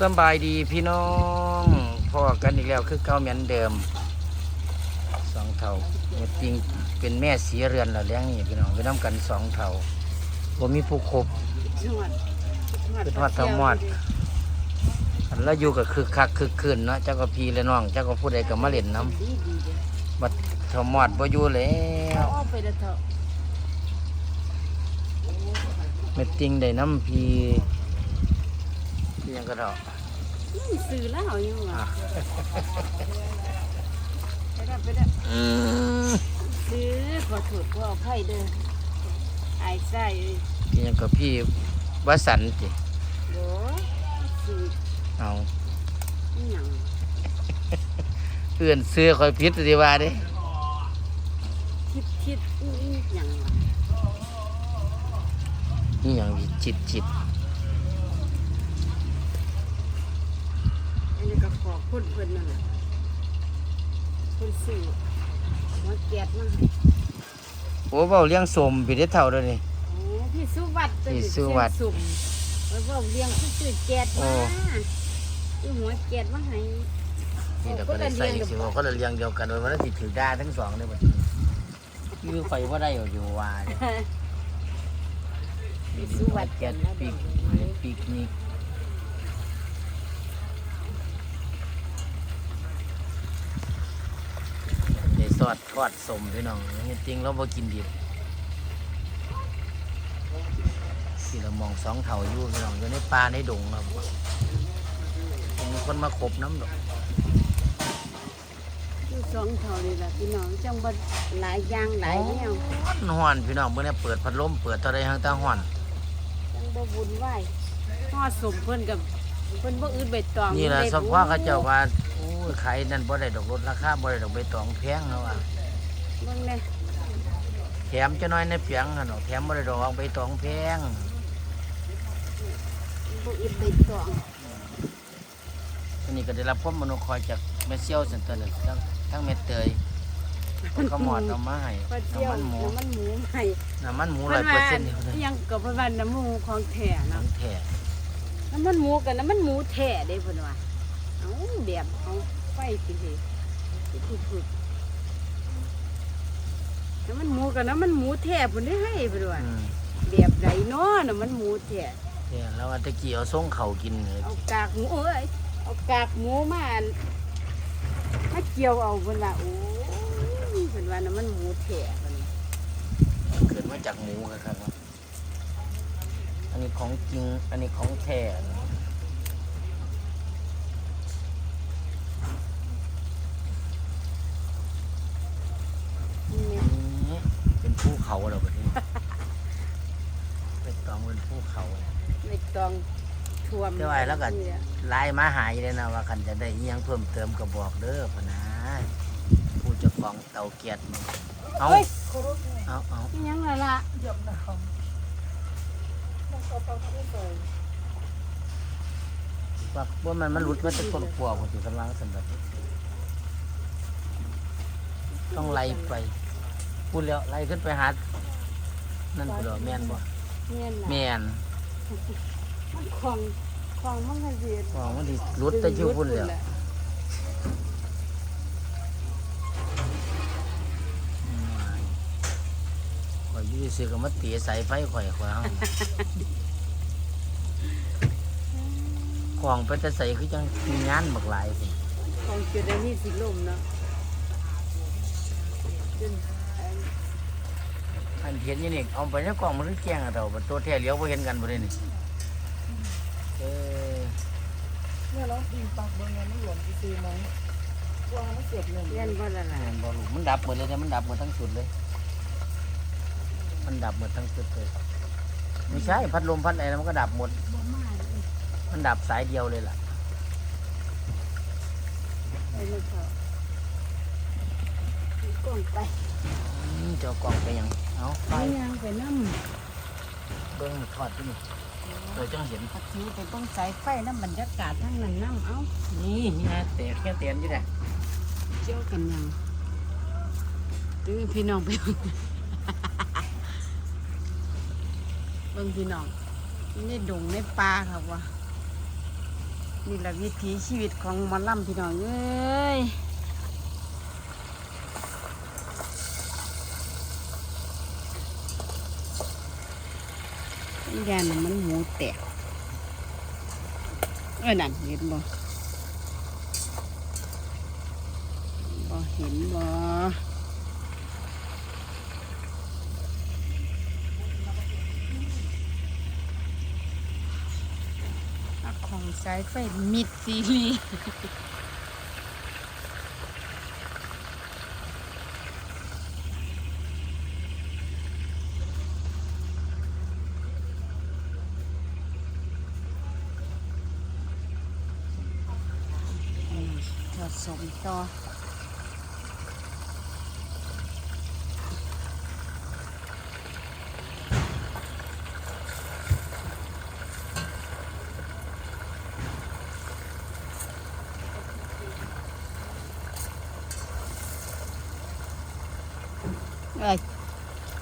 สบายดีพี่น้องพ่อกันอีกแล้วคือเก่าเหมือนเดิมสองเท่าแม่จริงเป็นแม่สีเรือนแล้วเลี้ยงนี่พี่น้องไปน้ำกันสองเท่าผมมีผู้ครบเป็นทอดทมอดแล้วอยู่กับคึกคักคึกคืนเนาะเจ้าก็พีและน้องเจ้าก็ผู้ใดก็มาเล่นน้ำบัดเท่ามอดบ่อยู่แล้วเถอะแม่จริงได้น้ำพี ยังก็เถาะนี่ซื้อแล้วอยู่อะอะไปแล้วไปแล้วอืมซื้อขอโทษขออภัยเด้ออายใส่เอ้ยพี่ยังกับพี่วสันต์จิโหซื้อเอาอีหยังเพื่อนเสื้อคอยพิษดีว่าเด้คิดคิดอีหยังวะนี่อย่างจิตจิต อัน นี้ก็ขอพูดเพิ่นนั่นแหละเพิ่นซื้อหัวแก๊สมาให้โอ้เบาเลี้ยงสมไปได้เท่าเลยนี่ โอ้พี่สุวัตพี่สุวัตสุ่มไว้เว่าเลี้ยงซื้อแก๊สมาซื้อหัวแก๊สมาให้นี่เราก็ได้ใส่สิว่าเขาเลยเลี้ยงเดียวกันไว้วันที่ถือได้ทั้งสองเลยบัดนี้คือไฟว่าได้อยู่ว่าเนี่ยนี่ดิวัดแกนปีกปีกนี่ในซอดทอดสมพี่น้องจริงๆเราบ่กินดิบที่เรามองสองเท่าอยู่พี่น้องอยู่ในป่าในดงครับมีคนมาขบน้ำดอกอยู่สองเท่านี่แหละพี่น้องจังบ่หลายอย่างหลายแนวฮ้อนพี่น้องเมื่อนี้เปิดพัดลมเปิดเท่าไรห้างตาฮ้อนจังบ่บุญไหวพ่อสมเพิ่นกับ เพิ่นบ่อืดใบตองนี่แหละได้สภาพเขาเจ้าว่าโอ้ยขายนั่นบ่ได้ดอกลดราคาบ่ได้ดอกใบตองแพงแล้วอะเบิ่งแน่แถมจะน้อยในเปียงหั่นดอกแถมบ่ได้ดอกใบตองแพงบ่อืดใบตองอันนี้ก็ได้รับความมโนคอยจากแม่เซี่ยวสันตัวนึงทั้งทั้งเม็ดเตยก็หมอดเอามาให้ปลาเจียวน้ำมันหมูน้ำมันหมูให้น้ำมันหมูเพิ่นว่า100%นี่พุ่นอิหยังก็เพิ่นว่าน้ำหมูของแท้น้เนาะแท้ น้ำมันหมูกับน้ำมันหมูแท้เด้เพิ่นว่าเอ้าแบบเอาไฟสิเฮ็ดสิฝึกๆน้ำมันหมูกับน้ำมันหมูแท้เพิ่นได้ให้เพิ่นว่าอืมแบบใดเนาะน้ำมันหมูแท้แท้แล้วว่าตะกี้เอาส่งเขากินเลยเอากากหมูเอ้ยเอากากหมูมามาเกี่ยวเอาเพิ่นว่าโอ้ยเพิ่นว่าน้ำมันหมูแท้เพิ่นว่าเกิดมาจากหมูครับครับ อันนี้ของจริง อันนี้ของแท้นะนี่แหละนี่เป็นภูเขาเราประเทศเป็นตองเป็นภูเขาไม่ต้องท่วมเดี๋ยวไอ้แล้วก็ไล่มาหายเลยนะว่าคันจะได้อิหยังเพิ่มเติมก็บอกเด้อพะนะผู้เจ้าของเตาเกียรตินี่เอาเฮ้ยเอาเอาอิหยังล่ะล่ะว่าว่ามันมันหลุดมาจากต้นกลัวผมถึงกำลังสันแบบต้องไล่ไปพูดแล้วไล่ขึ้นไปหานั่นก็ดอกแม่นบ่เมียนล่ะแม่นมันคลองคลองมันก็เสียว่ามันที่หลุดแต่อยู่พุ่นแล้ว อยอยื้อซื้อก็มาตีสายไฟข่อยข่อยเอาของไปแต่ใส่คือจังมีงานบักหลายสิคลองจุดนี้สิลมเนาะจนอันเห็นยี่นี่เอาไปในกล่องมันคือแกงอะเราบัดตัวแท้เลี้ยวบ่เห็นกันบ่ได้นี่เออเนี่ยเราปีนปักเบางเงินไม่หลวมซื้อไหมกลัวมันเสียบหนึ่งเรียนบ่ละล่ะ แม่นบ่รู้มันดับหมดเลยเนี่มันดับหมดทั้งสุดเลย มันดับหมดทั้งสุดเลยไม่ใช่พัดลมพัดอะไรนะมันก็ดับหมด บ่มาเลยมันดับสายเดียวเลยล่ะ ไปเลยเขากล้องไปอืมเจ้ากล่องไปยัง เอาไปไปยังไปน้เบิ้งทอดที่นี่เราจังเห็นำพัดถือไปต้องสายไฟน้ำบรรยากาศทั้งนั้นน้ำเอ้านี่นะเตะแค่เตียนอยู่เนี่ยเจียวกันยังดื้อพี่น้องไป เบิ่งพี่น้องในดงในป่าครับว่านี่แหละวิถีชีวิตของหมอล่ำพี่น้องเอ้ยยานมันหมูแตกเออนั่นเห็นบ่บ่เห็นบ่อะของ สายไฟมิดซีรีผสมต่อ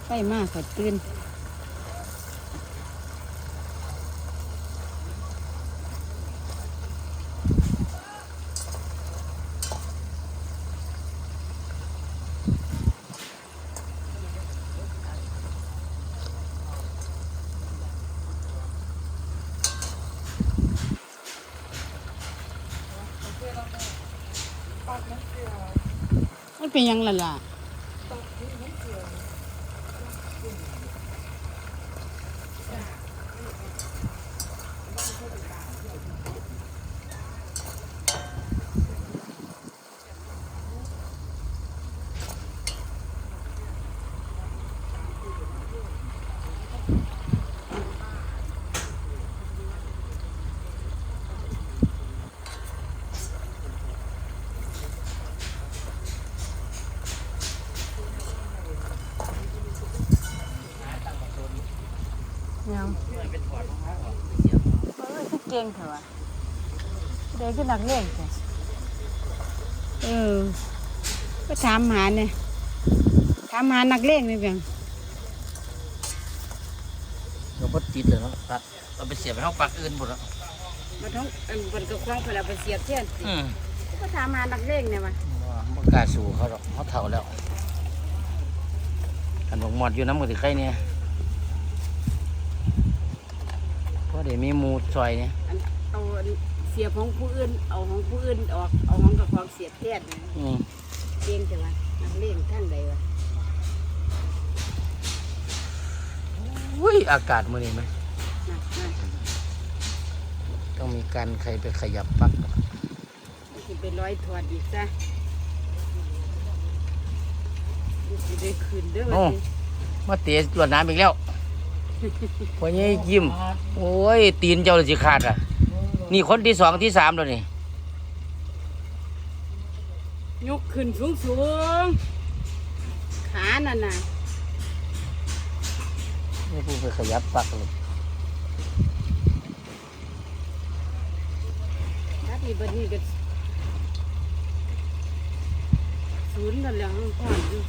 ไฟมากกว่าตื่นเกลือมันเป็นยังล่ะล่ะ ปักที่น้ำเกลือ ยังเออคือเก่งเถอะวะเด็กคือนักเล่นแต่เออก็ถามหาเนี่ยถามหานักเล่นนี่เพียง เราก็ติดเลยเนาะตัดเราไปเสียบไปห้องปลักอื่นหมดแล้วมาท้องอันบนกระคว้างเวลาไปเสียบเทียนสิอืมก็ถามหานักเล่นเนี่ยมาว่าบ่กล้าสู่เขาหรอกเขาเฒ่าแล้วขันบอกหมอดอยู่น้ำมือถือใครเนี่ยเพราะเดี๋ยวมีหมูซอยเนี่ยอันเอาอันเสียบของผู้อื่น เอาของผู้อื่นออก เอาของกระคว้างเสียบเทียนเนี่ยอืม เก่งแต่ว่านักเล่นท่านใดวะ อุ้ยอากาศมื้อนี้ไหมนะนะต้องมีการใครไปขยับปลั๊กมันสิไปร้อยถอดอีกซะมันสิได้คืนเด้อวันนี้มาเตะลวดน้ำอีกแล้วพอนี้ยิ้ม โอ้ย ตีนเจ้าเลยสิขาดอะ นี่คนที่สองที่สามแล้วนี่ ยกขึ้นสูงสูงๆขานั่นน่ะ นี่ผู้ไปขยับปลั๊กเลยถ้าที่บัดนี้ก็ศูนย์นั่นแหละห้องพ่อนอยู่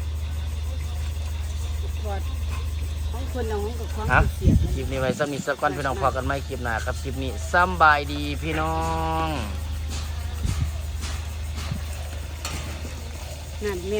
ถอดของคนเอาของกับของฮะเสียบคลิปนี้ไว้สมีสกอนพี่น้องพอกันไหมคลิปหน้าครับคลิปนี้สำบายดีพี่น้องนั่นแม่